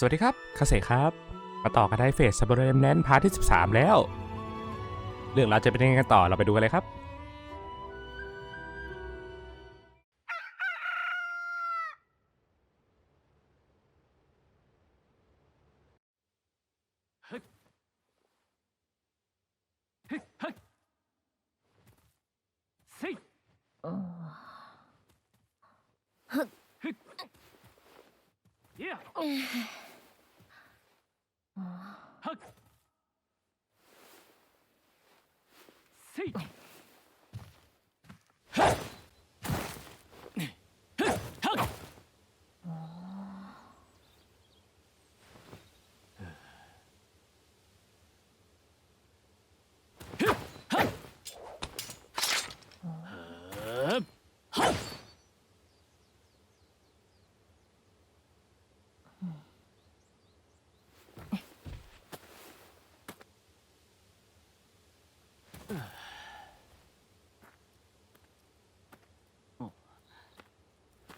สวัสดีครับคาเสครับ มาต่อกันได้เฟสซับเรมแนนพาร์ทที่ 13 แล้ว เรื่องเราจะเป็นยังไงกันต่อเราไปดูกันเลยครับ Yeah. はっせい。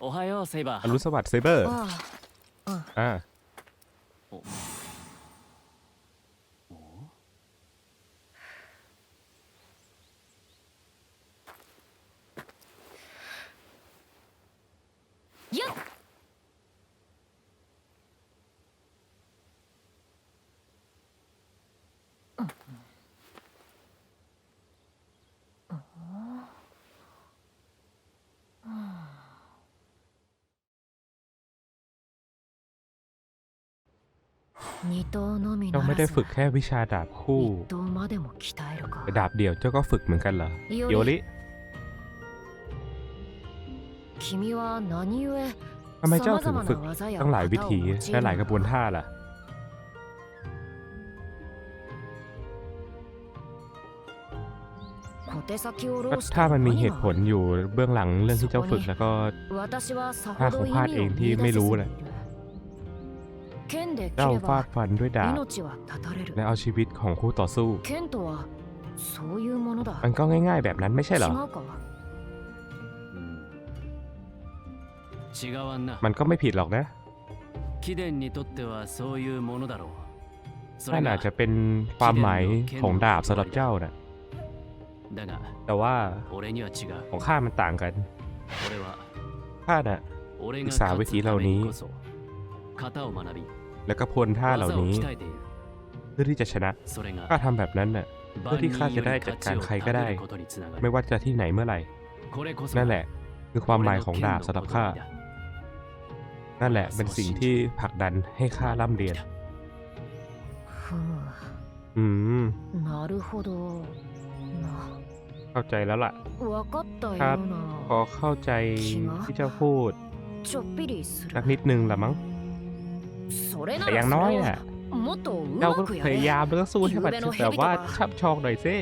โอไฮโอไซเบอร์อรุณสวัสดิ์ไซเบอร์ อ่า เจ้าไม่ได้ฝึกแค่วิชาดาบคู่ดาบเดียวเจ้าก็ฝึกเหมือนกันเหรอโยริทำไมเจ้าถึงฝึกตั้งหลายวิธีและหลายกระบวนท่าล่ะถ้ามันมีเหตุผลอยู่เบื้องหลังเรื่องที่เจ้าฝึกแล้วก็ท่าของพาดเองที่ไม่รู้แหละ เจ้าฟาดฟันด้วยดาบและเอาชีวิตของคู่ต่อสู้มันก็ง่ายๆแบบนั้นไม่ใช่เหรอ มันก็ไม่ผิดหรอกนะนั่นอาจจะเป็นความหมายของดาบสำหรับเจ้านะแต่ว่าของข้ามันต่างกันข้าน่ะศึกษาวิธีเหล่านี้ แล้วก็พลท่าเหล่านี้ เพื่อที่จะชนะข้าทำแบบนั้นน่ะเพื่อที่ข้าจะได้จัดการใครก็ได้ ไม่ว่าจะที่ไหนเมื่อไหร่ นั่นแหละ คือความหมายของดาบสำหรับข้านั่นแหละเป็นสิ่งที่ผลักดันให้ข้าร่ำเรียนอืมเข้าใจแล้วล่ะครับพอเข้าใจที่เจ้าพูดสักนิดนึงละมั้ง แต่อย่างน้อยอะเราก็พยายามแล้วก็สู้ให้มันแบบว่าชับชองหน่อยซิ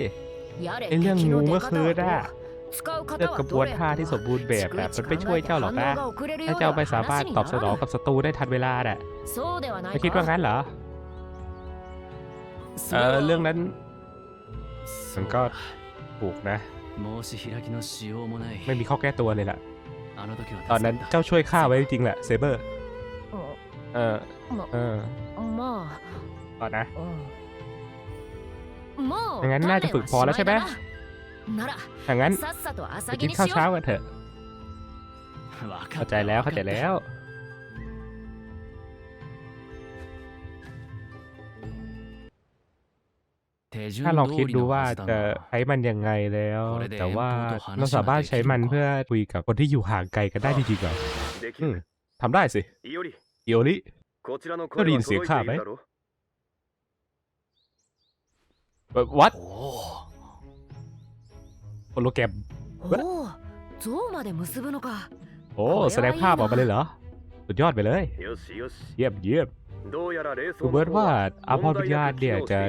ในเรื่องงูเมื่อคืนอะเลือกกระบวนท่าที่สมบูรณ์แบบแบบมันไม่ช่วยเจ้าหรอกนะถ้าเจ้าไปสามารถตอบสนองกับศัตรูได้ทันเวลาแหละไม่คิดว่างั้นเหรอเออเรื่องนั้นมันก็ถูกนะ ไม่มีข้อแก้ตัวเลยล่ะ ตอนนั้นเจ้าช่วยข้าไว้จริงแหละเซเบอร์ เออ เออ ま ก่อนนะ あうんもう งั้นน่าจะฝึกพอแล้วใช่ไหม なら ถ้างั้น さっさと ไป 朝 กิ 着 น にし ข้าว よ เช้ากันเถอะ わか เข้า っ ใจ た แล้วเข้าใจแล้ว 手順 ถ้าลองคิด 通り ดู の ว่า はずだ จะ が ใช้มันยังไงแล้ว これで แต่ว่า 遠方と話が เราสามารถใช้มันเพื่อคุยกับคนที่อยู่ห่างไกลกันได้จริงๆเหรอ でき อืม る。 ทำได้สิ いおり、 อิโอริ ก็ได้ยินเสียงข้าไหมแบบวัดโฮโลแกรมโอ้แสดงภาพออกมาเลยเหรอ สุดยอดไปเลย เยี่ยมเยี่ยมคุณเบิร์ตว่าอาพรวิญญาณเนี่ยจะ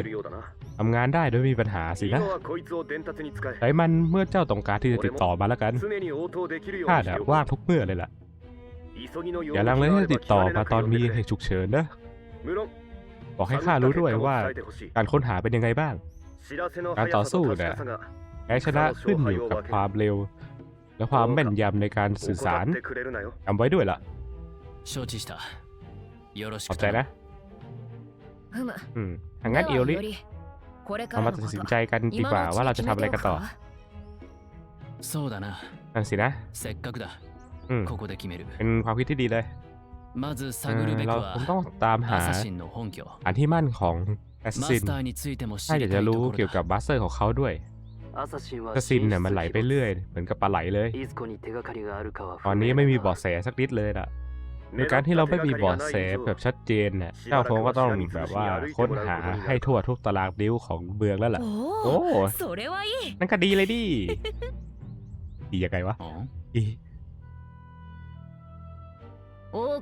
ทำงานได้โดยมีปัญหาสินะใช้มันเมื่อเจ้าต้องการที่จะติดต่อมาแล้วกันข้าน่ะว่าทุกเมื่อเลยล่ะ อย่าลังเลที่ติดต่อมาตอนมีเหตุฉุกเฉินนะ บอกให้ข้ารู้ด้วยว่าการค้นหาเป็นยังไงบ้าง การต่อสู้นะแพ้ชนะขึ้นอยู่กับความเร็ว และความแม่นยำในการสื่อสารจำไว้ด้วยล่ะขอบใจนะอืมทางงั้นเอลิเรามาตัดสินใจกันดีกว่าว่าเราจะทำอะไรกันต่อนั่นสินะ ここで決める เป็นความคิดที่ดีเลย まず เอ 探 อ るべく เรา は คงต้องตามหา アサシンの本拠 ฐานที่มั่นของแอส マ ซิน スターについても知 ถ้าอ り ยาก た จะ いと รู้ ころ เกี่ยวกับ だ บัสเซอร์ของเขาด้วย アサシンは แอสซินเนี่ยมันไหลไปเรื่อย เหมือนกับปลาไหลเลย いずこに手がかりがあるかは ตอนนี้ไม่มีเบาะแสสักนิดเลยล่ะโดยการที่เราไม่มีเบาะแสแบบชัดเจนเนี่ยเจ้าคงก็ต้องแบบว่าค้นหาให้ทั่วทุกตารางนิ้วของเมืองแล้วล่ะ お โอ้ おそれはいい นั่นก็ดีเลยดิ ดียังไงวะ うん ดี 多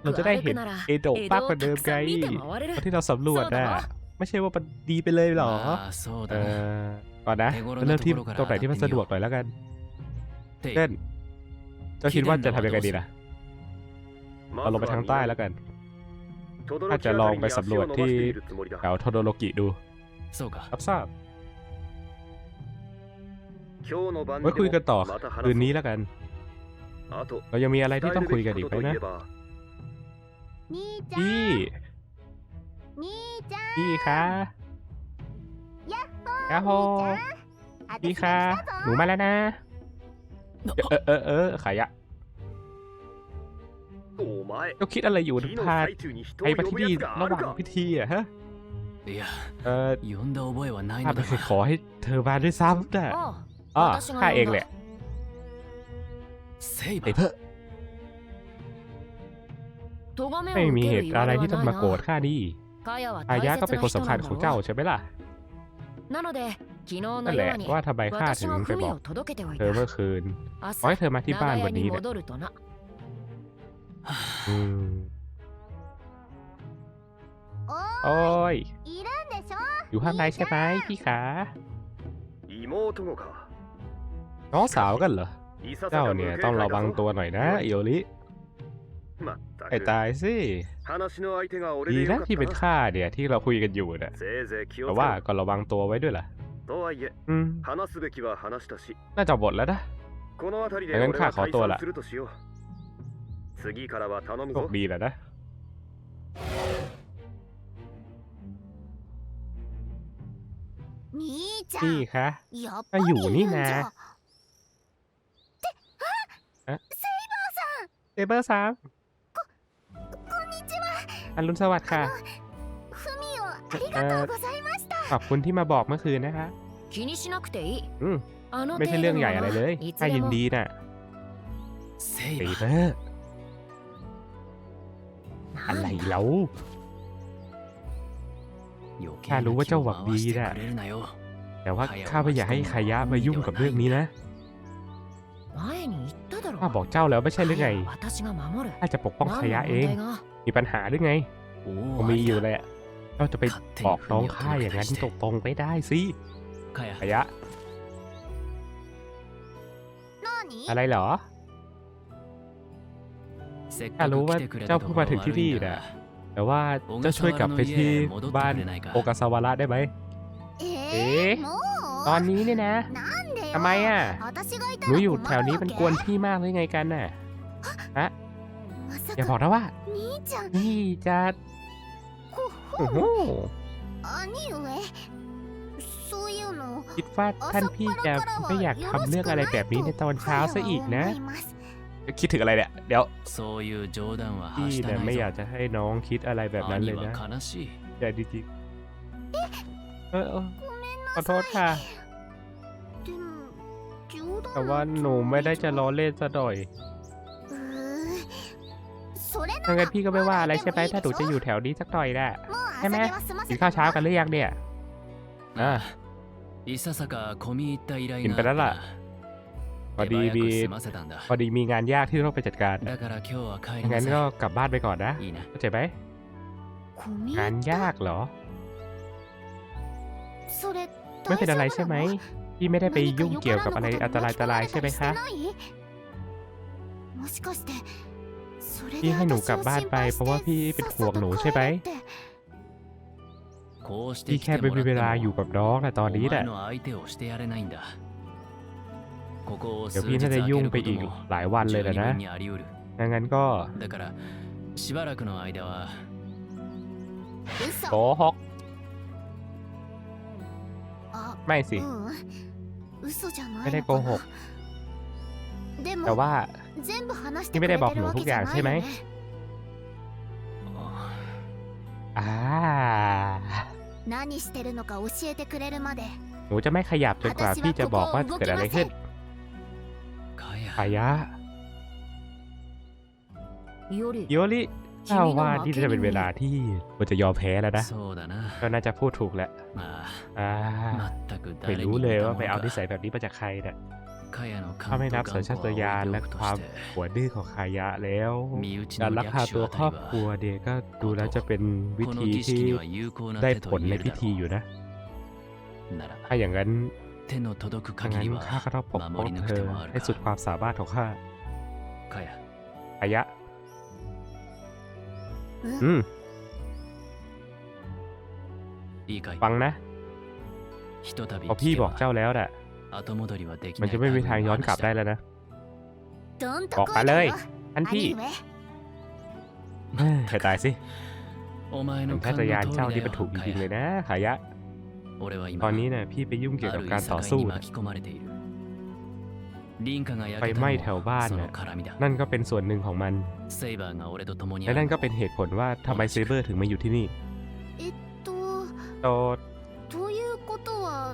เราจะได้เห็นเอโดะมากกว่าเดิมไงตอนที่เราสำรวจนะไม่ใช่ว่ามันดีไปเลยหรอเออก่อนนะเริ่มที่ตรงไหนที่มันสะดวกหน่อยแล้วกันเล่นเจ้าคิดว่าจะทำยังไงดีล่ะเราลงไปทางใต้แล้วกันอาจจะลองไปสำรวจที่แถวโทโดโรกิดูรับทราบไว้คุยกันต่อคืนนี้แล้วกัน เรายังมีอะไรที่ต้องคุยกันอีกไหมนะ นี่จ้าพี่นี่จ้าพี่คะยะโฮโฮพี่คะหนูมาแล้วนะ เออเออเออขายะเจ้าคิดอะไรอยู่ถึงพาไอ้มาที่นี่ระหว่างพิธีอะฮะเออข้าไปขอให้เธอมาด้วยซ้ำแต่อ๋อข้าเองแหละไอ้เพื่อ ไม่มีเหตุอะไรที่ต้องมาโกรธข้าดีอายะก็เป็นคนสำคัญของเจ้าใช่ไหมล่ะนั่นแหละว่าทำไมข้าถึงไปบอกเธอเมื่อคืนขอให้เธอมาที่บ้านวันนี้นะโอ้ย อยู่ข้างในใช่ไหมพี่ขาน้องสาวกันเหรอ เจ้าเนี่ยต้องระวังตัวหน่อยนะ เอโอริ ไอ้ตายสิดีนะที่เป็นข้าเนี่ยที่เราคุยกันอยู่นะแต่ว่าก็ระวังตัวไว้ด้วยล่ะอืมน่าจะหมดแล้วนะงั้นข้าขอตัวละโชคดีแล้วนะนี่คะก็อยู่นี่นะเซเบอร์ซัง อรุณสวัสดิ์ค่ะขอบคุณที่มาบอกเมื่อคืนนะคะอืมไม่ใช่เรื่องใหญ่อะไรเลยถ้ายินดีน่ะสีเบออะไรเล่าข้ารู้ว่าเจ้าหวังดีนะแต่ว่าข้าไม่อยากให้ขายะมายุ่งกับเรื่องนี้นะข้าบอกเจ้าแล้วไม่ใช่เรื่องไงข้าจะปกป้องขายะเอง มีปัญหาหรือไงมีอยู่แหละเราจะไปบอกน้องข้าอย่างนั้นตรงๆไปได้สิขยะอะไรเหรอข้ารู้ว่าเจ้าเพิ่งมาถึงที่นี่นะแต่ว่าเจ้าช่วยกลับไปที่บ้านโอกาซาวาระได้ไหมเอ๊ะตอนนี้เนี่ยนะทำไมอะหนูอยู่แถวนี้มันกวนพี่มากเลยไงกันน่ะ อย่าบอ か กนะว่า 兄ちゃん นี่จะ ほ โอ้โห 兄上そういうの คิดว่าท่านพี่จะไม่อยากทำเรื่องอะไรแบบนี้ในตอนเช้าซะอีกนะ คิดถึงอะไรเนี่ย เดี๋ยว そういう冗談は พี่ はした เนี่ย な ไม่ い อยาก ぞ จะให้น้องคิดอะไรแบบนั้นเลย 兄 นะ は悲しい อย่าจริงๆเออเออขอโทษค่ะ でも冗 แต่ว่า 談 หนูไม่ได้จะล้อเล่นซะหน่อย うーそれな ถ้างั้นพี่ก็ไม่ว่าอะไรใช่ไหมถ้าหนูจะอยู่แถวนี้สักหน่อยน่ะใช่ไหมกินข้าวเช้ากันหรือยังเนี่ยอ่ากินไปแล้วล่ะพอดีมีพอดีมีงานยากที่ต้องไปจัดการงั้นก็กลับบ้านไปก่อนนะเข้าใจไหมงานยากเหรอ ไม่เป็นอะไรใช่ไหมพี่ไม่ได้ไปยุ่งเกี่ยวกับอะไรอันตรายๆใช่ไหมคะ พี่ให้หนูกลับบ้านไปเพราะว่าพี่เป็นห่วงหนูใช่ไหมพี่แค่ไม่มีเวลาอยู่กับน้องนะตอนนี้แหละเดี๋ยวพี่น่าจะยุ่งไปอีกหลายวันเลยแะนะดังนั้นก็โกหกไม่สิ ไม่ได้โกหก แต่ว่า 全部話して นี่ く ไม่ れ ได้ て บอก る หนู わ ทุ け ก じ อย่า ゃ ง ない ใช่ไหม よね อ่า 何してるのか教えてくれるまで หนูจะไม่ขยับจนกว่าพี่จะบอกว่าเกิดอะไรขึ้น か อายะ より โยริเจ้าว่านี่จะเป็นเวลาที่ควรจะยอมแพ้แล้วนะ そうだな ก็น่าจะพูดถูกแล้ว まあ อ่า 全く ไม่ 誰 รู้ に เลย 似た ว่า も ไป の เอานิ か สัยแบบนี้มาจากใครเนี่ย เขาไม่นับสัญชาตญาณและความหัวดื้อของขายะแล้วการลักพาตัวครอบครัวเดียก็ดูแล้วจะเป็นวิธีที่ได้ผลในพิธีอยู่นะ ถ้าอย่างนั้นถ้างั้นข้าก็ต้องปกป้องเธอให้สุดความสามารถของข้าคายะ อืมฟังนะพอพี่บอกเจ้าแล้วแหละ 後戻りはでき มัน ない จะไม่มีทางย้อนกลับได้ 類の話 แล้วนะ どんと บอก こ มาย เล だ ย よ ท่านพี่ 兄上 เฮ้ยให้ตายสิ お前 สั の ญชา 勘 ต の ญาณ 通 เจ้า り นี่ だ มันถูก よ จริงๆเลย かや นะขายะ 俺は ตอน 今 นี้เนี่ยพี่ไปยุ่งเกี่ยว あ กับ るい การ さ ต่อ かい สู้ に นะ 巻き込まれているリンカが焼 ไฟ けた ไหม้ の แถวบ้าน もそ น่ะ の絡みだ นั่นก็เป็นส่วนหนึ่งของมัน セイバーが俺と共に และ あ นั่น る ก็เป็นเหตุผลว่าทำไมเซเบอร์ถึงมาอยู่ที่นี่ えっと โต ということは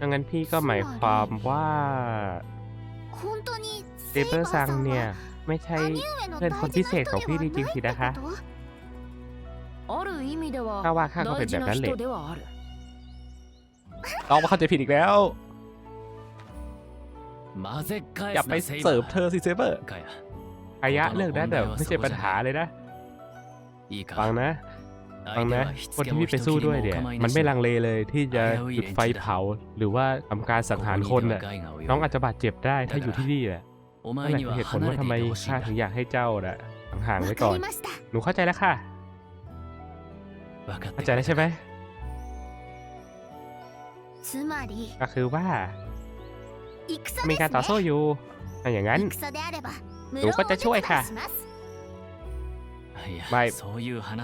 ดังนั้นพี่ก็หมายความว่าเซเบอร์ซังเนี่ย ไม่ใช่เพื่อนคนพิเศษของพี่จริงๆสินะคะถ้าว่าข้าก็เป็นแบบนั้นเลยต้องว่าเข้าใจผิดอีกแล้ว อย่าไปเสิร์ฟเธอสิเซเบอร์อายะเรื่องนั้นเดี๋ไม่ใช่ปัญหาเลยนะ ฟังนะ ฟังนะคนที่พี่ไปสู้ด้วยเดี๋ยมันไม่ลังเลเลยที่จะจุดไฟเผา หรือว่าทำการสังหารคนน่ะน้องอาจจะบาดเจ็บได้ถ้าอยู่ที่นี่แหละนั่นแหละเหตุผลว่าทำไมข้าถึงอยากให้เจ้าน่ะห่างไว้ก่อน หนูเข้าใจแล้วค่ะเข้าใจแล้วใช่ไหมก็คือว่ามีการต่อสู้อยู่ถ้าอย่างนั้นหนูก็จะช่วยค่ะไม่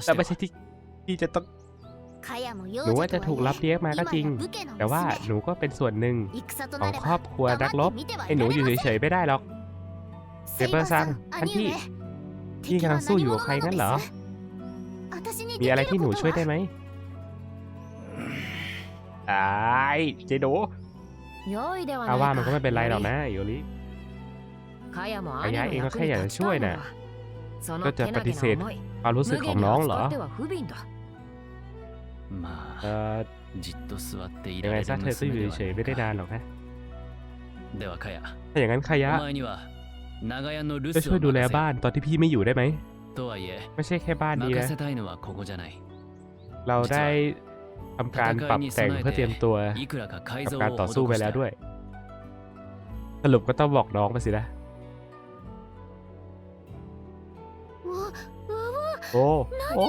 แต่ไม่ใช่ที่ ที่จะต้องหนูว่าจะถูกรับเรียกมาก็จริง แต่ว่าหนูก็เป็นส่วนหนึ่งของครอบครัวรักรบให้หนูอยู่เฉยๆไม่ได้หรอกเซเบอร์ซังท่านพี่พี่กำลังสู้อยู่กับใครงั้นเหรอ มีอะไรที่หนูช่วยได้ไหมไอเจโดอาว่ามันก็ไม่เป็นไรหรอกนะโยริขยายเองก็แค่อยากจะช่วยนะก็จะปฏิเสธความรู้สึกของน้องเหรอ เออยังไงซะเธอก็อยู่เฉยไม่ได้นานหรอกนะถ้าอย่างนั้นขายะจะช่วยดูแลบ้านตอนที่พี่ไม่อยู่ได้ไหมไม่ใช่แค่บ้านนี้นะเราได้ทำการปรับแต่งเพื่อเตรียมตัวทำการต่อสู้ไปแล้วด้วย สรุปก็ต้องบอกน้องไปสินะโอ้โอ้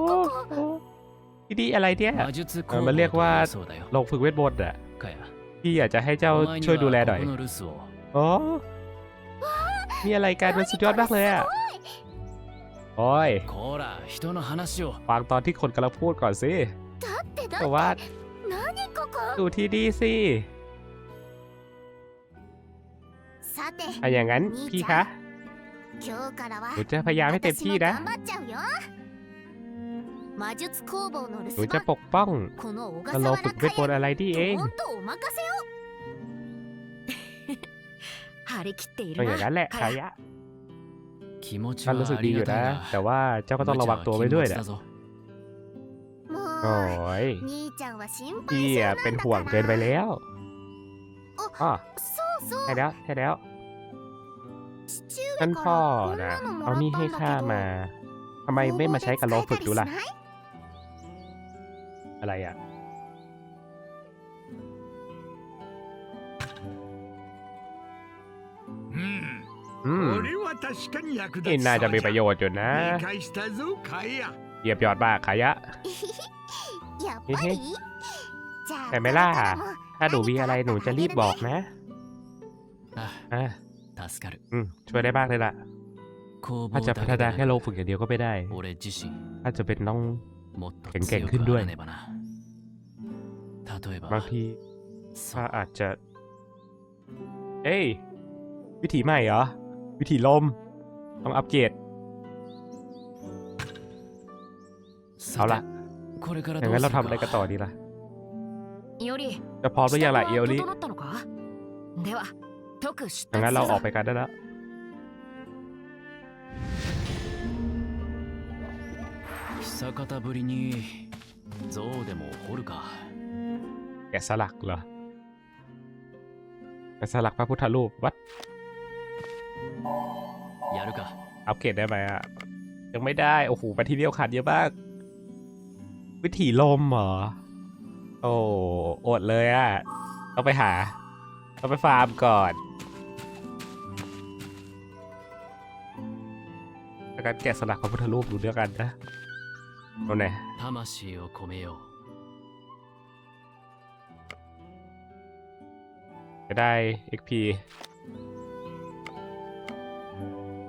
ที่นี่อะไรเนี่ยเมันเรียกว่าโรงฝึกเวทมนต์อะพี่อยากจะให้เจ้าช่วยดูแลหน่อยอ๋อ้มีอะไรกันมันสุดยอดมากเลยอะโอ้ยฟังตอนที่คนกำลังพูดก่อนสิแต่ว่าดูที่ดีสิอะอย่างนั้นพี่คะหนูจะพยายามให้เต็มที่นะ หนูจะปกป้องเราฝึกเวทมนต์อะไรดีเองก็อย่างนั้นแหละคายะฉันรู้สึกดีอยู่นะ แต่ว่าเจ้าก็ต้องระวังตัวไว้ด้วยนะโอ้ยเอี่เป็นห่วงเกินไปแล้วอ๋ใช่แล้วใช่แล้วท่านพ่อนะ เอานี่ให้ข้ามาทำไมไม่มาใช้กับล้ฝึกดูล่ะ อะไรอะ่ะนี่น่าจะมีประโยชน์อยู่นะเหยียบยอดบ้ากขายะแต่ไม่ล่าถ้าหนูมีอะไรหนูจะรีบบอกนะอ่าช่วยได้บ้างเลยล่ะ ถ้าจะพัฒนาแค่โลกฝึกอย่างเดียวก็ไม่ได้ ถ้าจะเป็นน้อง แข็งแก่งขึ้นด้วยบางทีข้าอาจจะ เอ้ย วิธีใหม่เหรอ วิธีลม ต้องอัปเกรดเอาละอย่างนั้นเราทำอะไรกันต่อดีล่ะจะพร้อมหรือยังล่ะเอลลี่อย่างนั้นเราออกไปกันได้แล้ว 久方ぶりに像でも掘るか แกะสลักเหรอแกะสลักพระพุทธรูป วัด やるか อัปเกรดได้ไหมอ่ะ ยังไม่ได้ โอ้โหแบตทีเรียลขาดเยอะมาก วิถีลมเหรอ โอ้อดเลยอ่ะ ต้องไปหา ต้องไปฟาร์มก่อนแล้วกันแกะสลักพระพุทธรูปดูเดียวกันนะ โน่นไหน 魂を込めよう จะได้ XP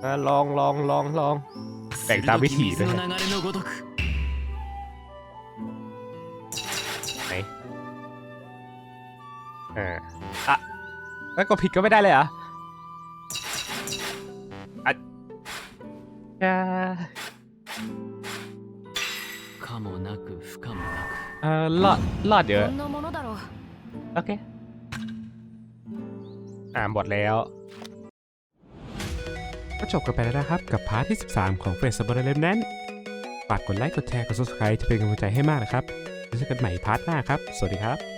อ่ะลองลองลองลอง แบ่งตามวิถีด้วย 鋭き水の流れのごとく ไหนอ่าอ่ะแล้วก็ผิดก็ไม่ได้เลยเหรออ่ะอ่า 可もなく不可もなくเอ่อรอดรอดเยอโอเคอ่านบทแล้ว ก็จบกันไปแล้วนะครับ กับพาร์ทที่ 13 ของเฟสบอลเลมนั้นฝากกดไลค์กดแชร์กดซับสไคร้จะเป็นกำลังใจให้มากนะครับแล้วเจอกันใหม่พาร์ทหน้าครับ สวัสดีครับ